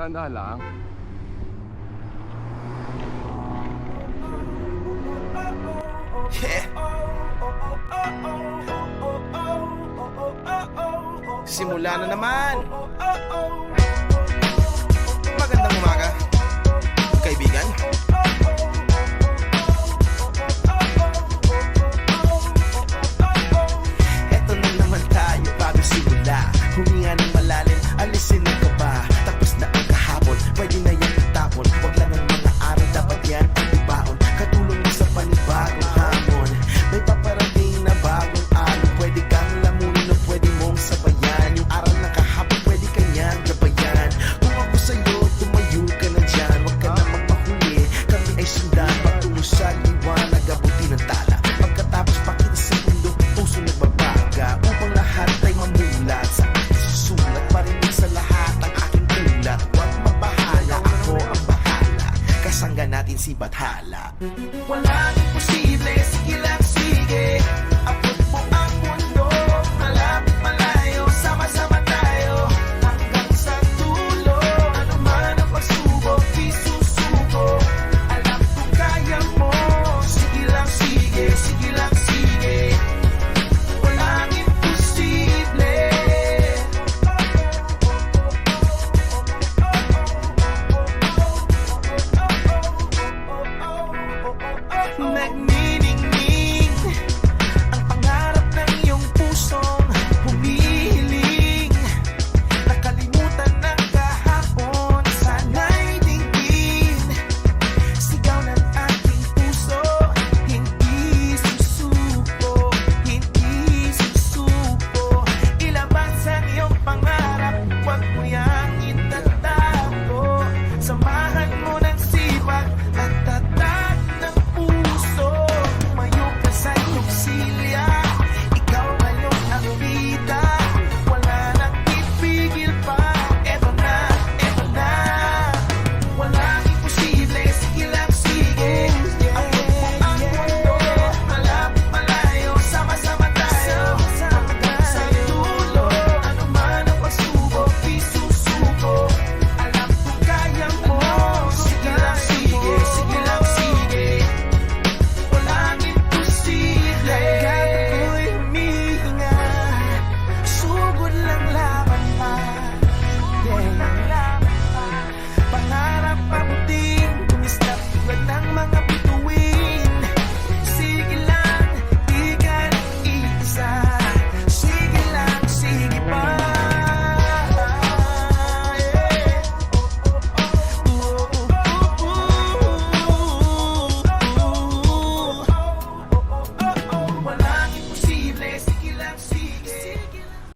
Danda lang. Yeah. Simula na naman. Magandang umaga. si Bathala. Wala